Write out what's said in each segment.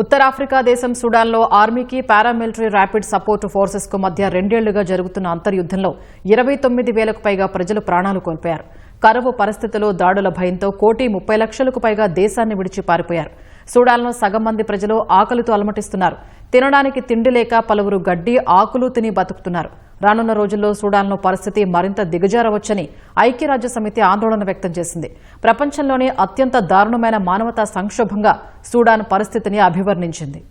ఉత్తరాఫ్రికా దేశం సుడాన్లో ఆర్మీకి paramilitary rapid support ఫోర్సెస్కు మధ్య రెండేళ్ళుగా జరుగుతున్న అంతర్యుద్ధంలో ఇరవై తొమ్మిది వేలకు పైగా ప్రజలు ప్రాణాలు కోల్పోయారు. కరువు పరిస్థితులు దాడుల భయంతో కోటి ముప్పై లక్షలకు పైగా దేశాన్ని విడిచి పారిపోయారు. సూడాల్లో సగం మంది ప్రజలు ఆకలితో అలమటిస్తున్నారు. తినడానికి తిండి లేక పలువురు గడ్డి ఆకులు తిని బతుకుతున్నారు. రానున్న రోజుల్లో సూడాన్లో పరిస్థితి మరింత దిగజారవచ్చని ఐక్యరాజ్య సమితి ఆందోళన వ్యక్తం చేసింది. ప్రపంచంలోనే అత్యంత దారుణమైన మానవతా సంక్షోభంగా సూడాన్ పరిస్థితిని అభివర్ణించింది.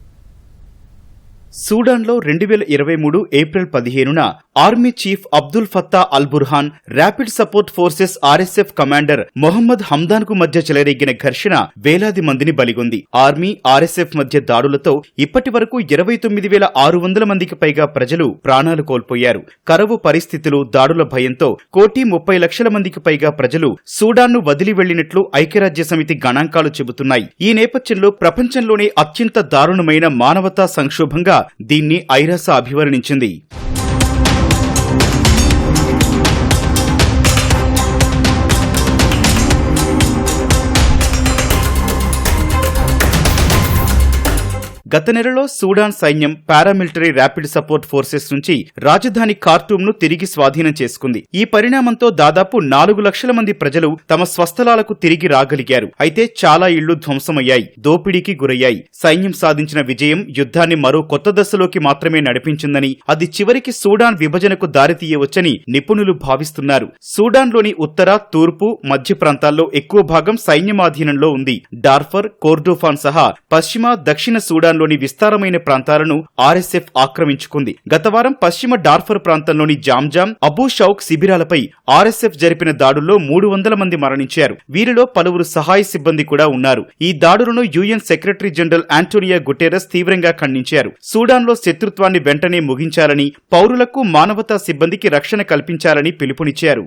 సూడాన్లో రెండు వేల ఇరవై మూడు ఏప్రిల్ పదిహేనున army chief Abdul Fattah al Burhan rapid support forces RSF commander Mohammed హమ్దాన్కు మధ్య చెలరేగిన ఘర్షణ వేలాది మందిని బలిగొంది. ఆర్మీ ఆర్ఎస్ఎఫ్ మధ్య దాడులతో ఇప్పటి వరకు ఇరవై తొమ్మిది వేల ఆరు వందల మందికి పైగా ప్రజలు ప్రాణాలు కోల్పోయారు. కరవు పరిస్థితులు దాడుల భయంతో కోటి ముప్పై లక్షల మందికి పైగా ప్రజలు సూడాన్ను వదిలి వెళ్ళినట్లు ఐక్యరాజ్య సమితి గణాంకాలు చెబుతున్నాయి. ఈ నేపథ్యంలో ప్రపంచంలోనే అత్యంత దారుణమైన మానవతా సంక్షోభంగా దీన్ని ఐరాస అభివర్ణించింది. గత నెలలో సూడాన్ సైన్యం పారామిలిటరీ ర్యాపిడ్ సపోర్ట్ ఫోర్సెస్ నుంచి రాజధాని ఖార్టూమ్ను తిరిగి స్వాధీనం చేసుకుంది. ఈ పరిణామంతో దాదాపు నాలుగు లక్షల మంది ప్రజలు తమ స్వస్థలాలకు తిరిగి రాగలిగారు. అయితే చాలా ఇళ్ళు ధ్వంసమయ్యాయి దోపిడీకి గురయ్యాయి. సైన్యం సాధించిన విజయం యుద్ధాన్ని మరో కొత్త దశలోకి మాత్రమే నడిపించిందని అది చివరికి సూడాన్ విభజనకు దారితీయవచ్చని నిపుణులు భావిస్తున్నారు. సూడాన్లోని ఉత్తర తూర్పు మధ్య ప్రాంతాల్లో ఎక్కువ భాగం సైన్యమాధీనంలో ఉంది. డార్ఫర్ కోర్డోఫాన్ సహా పశ్చిమ దక్షిణ దేశంలోని విస్తారమైన ప్రాంతాలను ఆర్ఎస్ఎఫ్ ఆక్రమించుకుంది. గత వారం పశ్చిమ డార్ఫర్ ప్రాంతంలోని జామ్జామ్ అబూ షౌక్ శిబిరాలపై ఆర్ఎస్ఎఫ్ జరిపిన దాడుల్లో మూడు వందల మంది మరణించారు. వీరిలో పలువురు సహాయ సిబ్బంది కూడా ఉన్నారు. ఈ దాడులను UN secretary general Antonio Guterres తీవ్రంగా ఖండించారు. సూడాన్లో శత్రుత్వాన్ని వెంటనే ముగించాలని పౌరులకు మానవతా సిబ్బందికి రక్షణ కల్పించాలని పిలుపునిచ్చారు.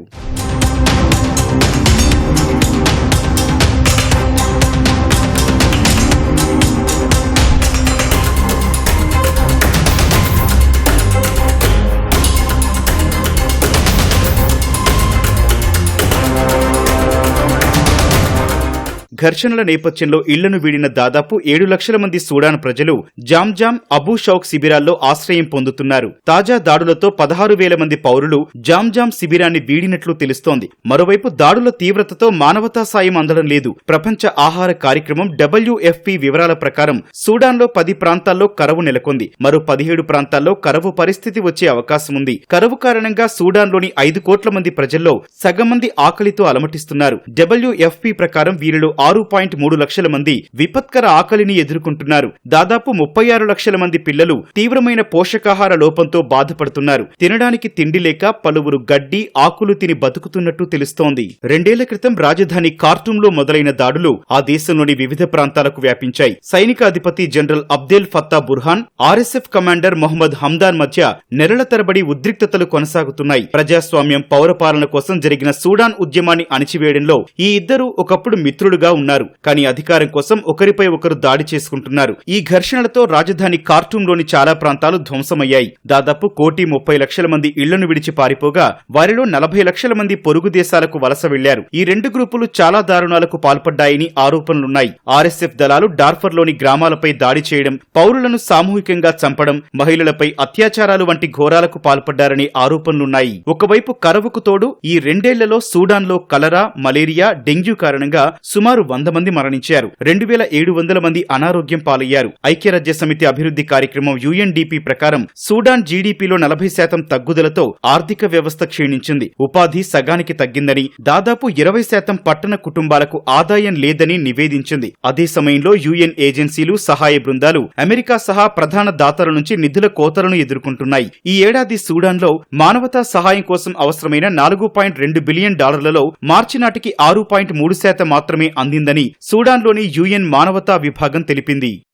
ఘర్షణల నేపథ్యంలో ఇళ్ళను వీడిన దాదాపు ఏడు లక్షల మంది సూడాన్ ప్రజలు జామ్జామ్ అబూ షౌక్ శిబిరాల్లో ఆశ్రయం పొందుతున్నారు. తాజా దాడులతో పదహారు వేల మంది పౌరులు జామ్జామ్ శిబిరాన్ని వీడినట్లు తెలుస్తోంది. మరోవైపు దాడుల తీవ్రతతో మానవతా సాయం అందడం లేదు. ప్రపంచ ఆహార కార్యక్రమం డబ్ల్యూఎఫ్పి వివరాల ప్రకారం సూడాన్లో పది ప్రాంతాల్లో కరవు నెలకొంది. మరో పదిహేడు ప్రాంతాల్లో కరవు పరిస్థితి వచ్చే అవకాశం ఉంది. కరవు కారణంగా సూడాన్లోని ఐదు కోట్ల మంది ప్రజల్లో సగం మంది ఆకలితో అలమటిస్తున్నారు. డబ్ల్యూఎఫ్పి ప్రకారం వీరిలో ఆరు పాయింట్ మూడు లక్షల మంది విపత్కర ఆకలిని ఎదుర్కొంటున్నారు. దాదాపు ముప్పై ఆరు లక్షల మంది పిల్లలు తీవ్రమైన పోషకాహార లోపంతో బాధపడుతున్నారు. తినడానికి తిండి లేక పలువురు గడ్డి ఆకులు తిని బతుకుతున్నట్టు తెలుస్తోంది. రెండేళ్ళ క్రితం రాజధాని కార్టూంలో మొదలైన దాడులు ఆ దేశంలోని వివిధ ప్రాంతాలకు వ్యాపించాయి. సైనిక అధిపతి general Abdel Fattah Burhan RSF commander Mohammed Hamdan మధ్య నెలల తరబడి ఉద్రిక్తతలు కొనసాగుతున్నాయి. ప్రజాస్వామ్యం పౌరపాలన కోసం జరిగిన సూడాన్ ఉద్యమాన్ని అణిచివేయడంలో ఈ ఇద్దరు ఒకప్పుడు మిత్రులుగా ఉన్నారు. కానీ అధికారం కోసం ఒకరిపై ఒకరు దాడి చేసుకుంటున్నారు. ఈ ఘర్షణలతో రాజధాని ఖార్టూంలోని చాలా ప్రాంతాలు ధ్వంసమయ్యాయి. దాదాపు కోటి ముప్పై లక్షల మంది ఇళ్ళను విడిచి పారిపోగా వారిలో నలభై లక్షల మంది పొరుగు దేశాలకు వలస వెళ్ళారు. ఈ రెండు గ్రూపులు చాలా దారుణాలకు పాల్పడ్డాయని ఆరోపణలున్నాయి. ఆర్ఎస్ఎఫ్ దళాలు డార్ఫర్లోని గ్రామాలపై దాడి చేయడం పౌరులను సామూహికంగా చంపడం మహిళలపై అత్యాచారాలు వంటి ఘోరాలకు పాల్పడ్డారని ఆరోపణలున్నాయి. ఒకవైపు కరవుకు తోడు ఈ రెండేళ్ళలో సూడాన్లో కలరా మలేరియా డెంగ్యూ కారణంగా సుమారు వంద మంది మరణించారు. రెండు వేల ఏడు వందల మంది అనారోగ్యం పాలయ్యారు. ఐక్యరాజ్య సమితి అభివృద్ధి కార్యక్రమం యుఎన్డిపి ప్రకారం సూడాన్ జీడీపీలో నలభై శాతం తగ్గుదలతో ఆర్థిక వ్యవస్థ క్షీణించింది. ఉపాధి సగానికి తగ్గిందని దాదాపు ఇరవై శాతం పట్టణ కుటుంబాలకు ఆదాయం లేదని నివేదించింది. అదే సమయంలో యుఎన్ ఏజెన్సీలు సహాయ బృందాలు అమెరికా సహా ప్రధాన దాతల నుంచి నిధుల కోతలను ఎదుర్కొంటున్నాయి. ఈ ఏడాది సూడాన్లో మానవతా సహాయం కోసం అవసరమైన నాలుగు పాయింట్ రెండు బిలియన్ డాలర్లలో మార్చి నాటికి ఆరు పాయింట్ మూడు శాతం మాత్రమే అంది చెందిందని సూడాన్లోని యుఎన్ మానవతా విభాగం తెలిపింది.